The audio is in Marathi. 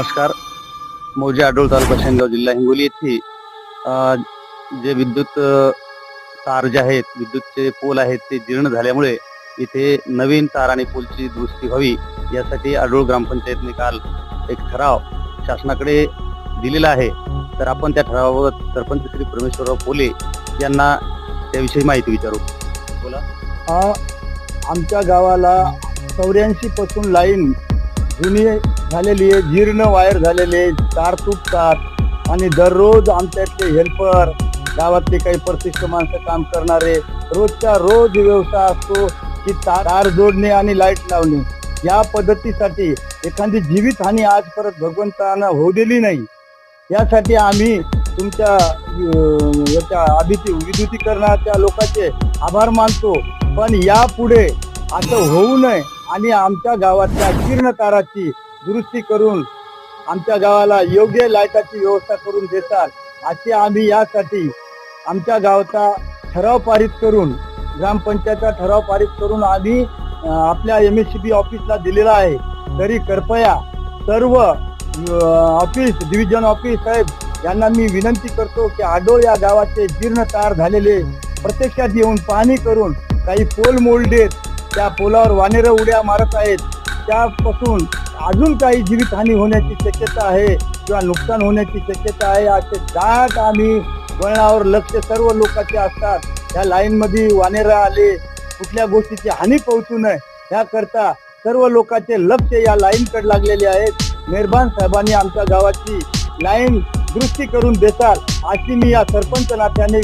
नमस्कार. मौजे आडोळ तालुका शेनगाव जिल्हा हिंगोली येथे जे विद्युत तार जे आहेत विद्युतचे पोल आहेत ते जीर्ण झाल्यामुळे इथे नवीन तार आणि पोलची दुरुस्ती व्हावी यासाठी आडोळ ग्रामपंचायतने काल एक ठराव शासनाकडे दिलेला आहे. तर आपण त्या ठरावाबाबत सरपंच श्री परमेश्वरराव पोले यांना त्याविषयी माहिती विचारू. बोला. आमच्या गावाला चौऱ्याऐंशी पासून लाईन जुनी झालेली आहे जीर्ण वायर झालेली आहे तार तुटतात. आणि दररोज आमच्यातले हेल्पर गावातले काही प्रतिष्ठ माणसं काम करणारे रोजच्या रोज व्यवसाय असतो की तार जोडणे आणि लाइट लावणे. या पद्धतीसाठी एखादी जीवितहानी आज परत भगवंतांना होऊ दिली नाही. यासाठी आम्ही तुमच्या याच्या आधीची विद्युतीकरणाच्या लोकांचे आभार मानतो. पण यापुढे असं होऊ नये. आणि आमच्या गावातल्या जीर्ण ताराची दुरुस्ती करून आमच्या गावाला योग्य लाईटाची व्यवस्था करून देतात अशी आम्ही यासाठी आमच्या गावाचा ठराव पारित करून ग्रामपंचायतचा ठराव पारित करून आम्ही आपल्या एम एस सी बी ऑफिसला दिलेला आहे. तरी कृपया सर्व ऑफिस डिव्हिजन ऑफिस साहेब यांना मी विनंती करतो की आडोळ या गावाचे जीर्ण तार झालेले प्रत्यक्षात येऊन पाहणी करून काही पोल मोल्डेत त्या पोलावर वानेरं उड्या मारत आहेत. त्यापासून अजून काही जीवितहानी होण्याची शक्यता आहे किंवा नुकसान होण्याची शक्यता आहे. असे दाट आम्ही वळणावर लक्ष सर्व लोकांचे असतात. या लाईनमध्ये मध्ये आले. कुठल्या गोष्टीची हानी पोहोचू नये याकरता सर्व लोकांचे लक्ष या लाईन कडे लागलेले आहेत. मेहरबान साहेबांनी आमच्या गावाची लाईन दुरुस्ती करून देतात अशी मी या सरपंच नात्याने